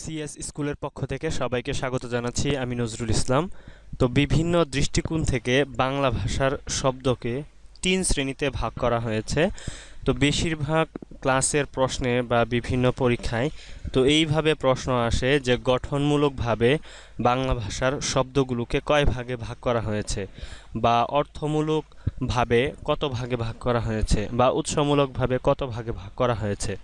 CS স্কুলের পক্ষ থেকে সবাইকে স্বাগত জানাচ্ছি আমি নজরুল ইসলাম। তো বিভিন্ন দৃষ্টিকোণ থেকে বাংলা ভাষার শব্দকে তিন শ্রেণীতে ভাগ করা হয়েছে। তো বেশিরভাগ ক্লাসের প্রশ্নে বা বিভিন্ন পরীক্ষায় তো এইভাবে প্রশ্ন আসে যে গঠনমূলকভাবে বাংলা ভাষার শব্দগুলোকে কয় ভাগে ভাগ করা হয়েছে? বা অর্থমূলকভাবে কত ভাগে ভাগ করা হয়েছে বা উৎসমূলকভাবে কত ভাগে ভাগ করা হয়েছে?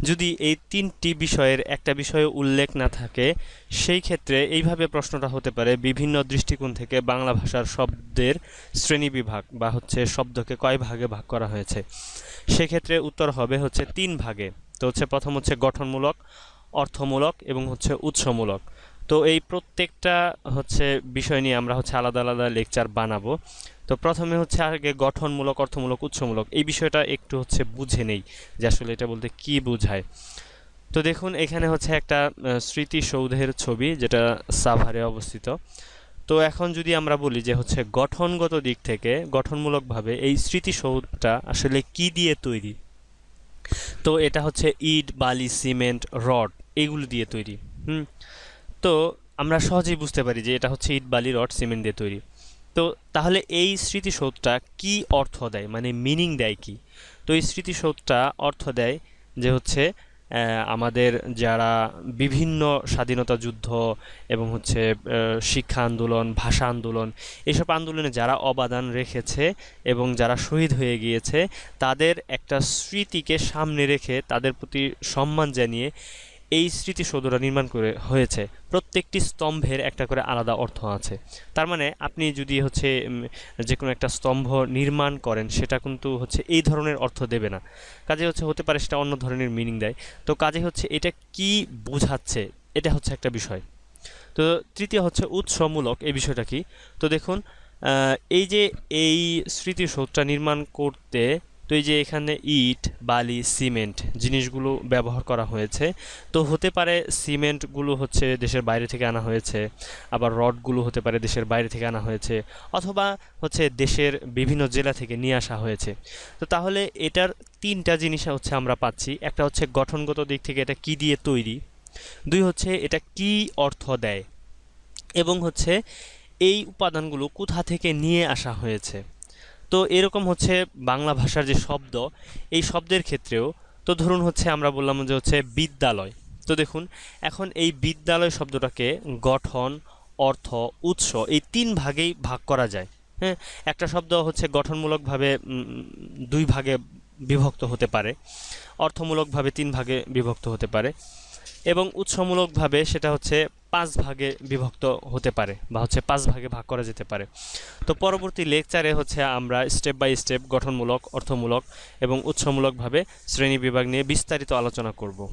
যদি এই তিনটি বিষয়ের একটা বিষয়ে উল্লেখ না থাকে, সেই ক্ষেত্রে এইভাবে প্রশ্নটা হতে পারে, বিভিন্ন দৃষ্টিকোণ থেকে বাংলা ভাষার শব্দের শ্রেণি বিভাগ বা হচ্ছে শব্দকে কয় ভাগে ভাগ করা হয়েছে? সেক্ষেত্রে উত্তর হবে হচ্ছে তিন ভাগে। তো হচ্ছে প্রথম হচ্ছে গঠনমূলক, অর্থমূলক এবং হচ্ছে উৎসমূলক। তো এই প্রত্যেকটা হচ্ছে বিষয় নিয়ে আমরা হচ্ছে আলাদা আলাদা লেকচার বানাবো। তো প্রথমে হচ্ছে আগে গঠনমূলক, অর্থমূলক, উৎসমূলক এই বিষয়টা একটু হচ্ছে বুঝে নেই যে আসলে এটা বলতে কি বোঝায়। তো দেখুন, এখানে হচ্ছে একটা স্মৃতিসৌধের ছবি যেটা সাভারে অবস্থিত। তো এখন যদি আমরা বলি যে হচ্ছে গঠনগত দিক থেকে, গঠনমূলকভাবে এই স্মৃতিসৌধটা আসলে কি দিয়ে তৈরি? তো এটা হচ্ছে ইট, বালি, সিমেন্ট, রড, এগুলো দিয়ে তৈরি। হুম? তো আমরা সহজেই বুঝতে পারি যে এটা হচ্ছে ইট, বালি, রড, সিমেন্ট দিয়ে তৈরি। তো তাহলে এই স্মৃতিসৌধটা কি অর্থ দেয়? মানে মিনিং দেয় কি? তো এই স্মৃতিসৌধটা অর্থ দেয় যে হচ্ছে আমাদের যারা বিভিন্ন স্বাধীনতা যুদ্ধ এবং হচ্ছে শিক্ষা আন্দোলন, ভাষা আন্দোলন, এসব আন্দোলনে যারা অবদান রেখেছে এবং যারা শহীদ হয়ে গিয়েছে, তাদের একটা স্মৃতিকে সামনে রেখে তাদের প্রতি সম্মান জানিয়ে এই স্মৃতিসৌধটা নির্মাণ করে হয়েছে। প্রত্যেকটি স্তম্ভের একটা করে আলাদা অর্থ আছে। তার মানে আপনি যদি হচ্ছে যে কোনো একটা স্তম্ভ নির্মাণ করেন, সেটা কিন্তু হচ্ছে এই ধরনের অর্থ দেবে না। কাজে হচ্ছে হতে পারে সেটা অন্য ধরনের মিনিং দেয়। তো কাজে হচ্ছে এটা কি বোঝাচ্ছে, এটা হচ্ছে একটা বিষয়। তো তৃতীয় হচ্ছে উৎসমূলক, এই বিষয়টা কি? তো দেখুন এই যে এই স্মৃতিসৌধটা নির্মাণ করতে তো এই যে এখানে ইট, বালি, সিমেন্ট জিনিসগুলো ব্যবহার করা হয়েছে। তো হতে পারে সিমেন্টগুলো হচ্ছে দেশের বাইরে থেকে আনা হয়েছে, আবার রডগুলো হতে পারে দেশের বাইরে থেকে আনা হয়েছে, অথবা হচ্ছে দেশের বিভিন্ন জেলা থেকে নিয়ে আসা হয়েছে। তো তাহলে এটার তিনটা জিনিস হচ্ছে আমরা পাচ্ছি। একটা হচ্ছে গঠনগত দিক থেকে এটা কি দিয়ে তৈরি। দুই হচ্ছে এটা কি অর্থ দেয়। এবং হচ্ছে এই উপাদানগুলো কোথা থেকে নিয়ে আসা হয়েছে। তো এরকম হচ্ছে বাংলা ভাষার যে শব্দ, এই শব্দের ক্ষেত্রেও, তো ধরুন হচ্ছে আমরা বললাম যে হচ্ছে বিদ্যালয়। তো দেখুন, এখন এই বিদ্যালয় শব্দটাকে গঠন, অর্থ, উৎস এই তিন ভাগেই ভাগ করা যায়। হ্যাঁ একটা শব্দ হচ্ছে গঠনমূলকভাবে দুই ভাগে বিভক্ত হতে পারে, অর্থমূলকভাবে তিন ভাগে বিভক্ত হতে পারে। এবং উৎসমূলকভাবে সেটা হচ্ছে পাঁচ ভাগে বিভক্ত হতে পারে বা হচ্ছে পাঁচ ভাগে ভাগ করা যেতে পারে। তো পরবর্তী লেকচারে হচ্ছে আমরা স্টেপ বাই স্টেপ গঠনমূলক, অর্থমূলক এবং উৎসমূলকভাবে শ্রেণি বিভাগ নিয়ে বিস্তারিত আলোচনা করব।